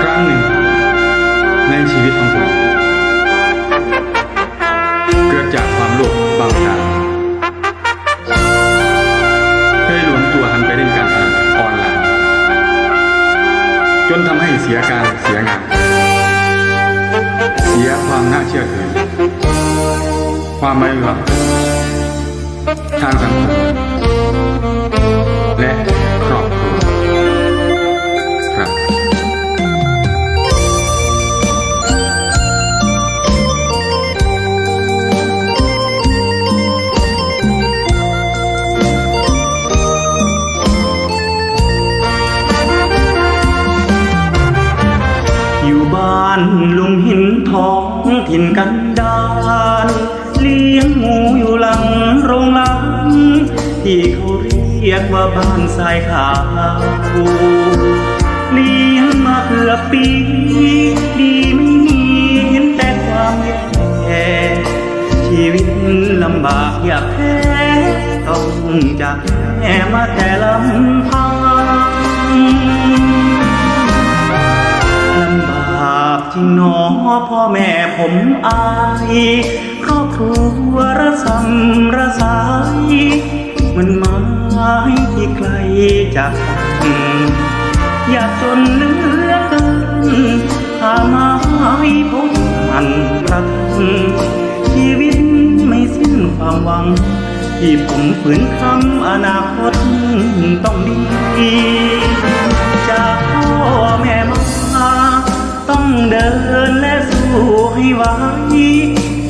ครั้งหนึ่ง ในชีวิตของผมเกิดจากความโลภบางการเคยหลวมตัวหันไปเล่นการพนันออนไลน์จนทำให้เสียการเสียงาน เสียความน่าเชื่อถือความไม่หวังทางสังคมานลุงหินทองถิ่นกันดานเลี้ยงหมูอยู่หลังโรงหลังที่เขาเรียกว่าบ้านทรายขาวเลี้ยงมาเกือบปี ดีไม่มีเห็นแต่ความแย่ชีวิตลำบากอยากแพ้ต้องจากแม่มาแต่ลำพัง ผมอายครอบครัวระสำระสายเหมันไม้ที่ไกลจากกันอยากจนเหลือเกินหาไม้พบมันรักชีวิตไม่สิ้นความหวัง ที่ผมฝืนคำอนาคตต้องดี ไหว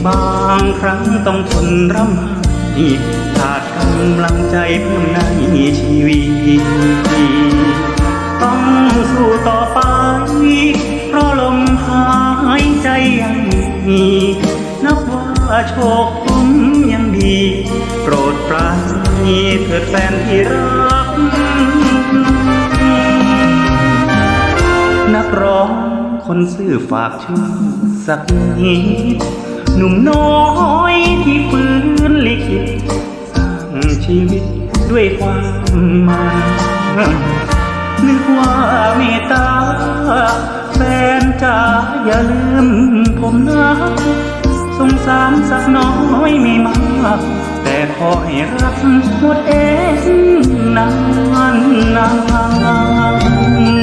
บางครั้งต้องทนร่ำไห้ขาดกำลังใจเพิ่มในชีวิต ต้องสู้ต่อไป เพราะลมหายใจยังมีนับว่าโชคผมยังดี โปรดปรานนีเถิดแฟนที่รักนักร้อง คนซื่อฝากชื่อสักนิดหนุ่มน้อยที่ฝืนลิขิตสร้างชีวิตด้วยความมันนึกว่าเมตตาแฟนจ๋าอย่าลืมผมนะสงสารสักน้อยไม่มาก แต่ขอให้รักหมดเองนานนาน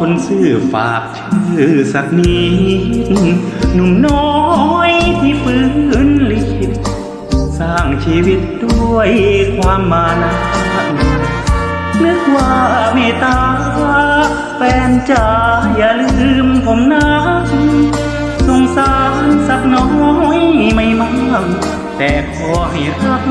คนซื่อฝากชื่อสักนิดหนุ่มน้อยที่ฝืนลิขิตสร้างชีวิตด้วยความมานะนึกว่าเมตตาแฟนจ๋าอย่าลืมผมนะสงสารสักน้อยไม่มากแต่ขอให้รัก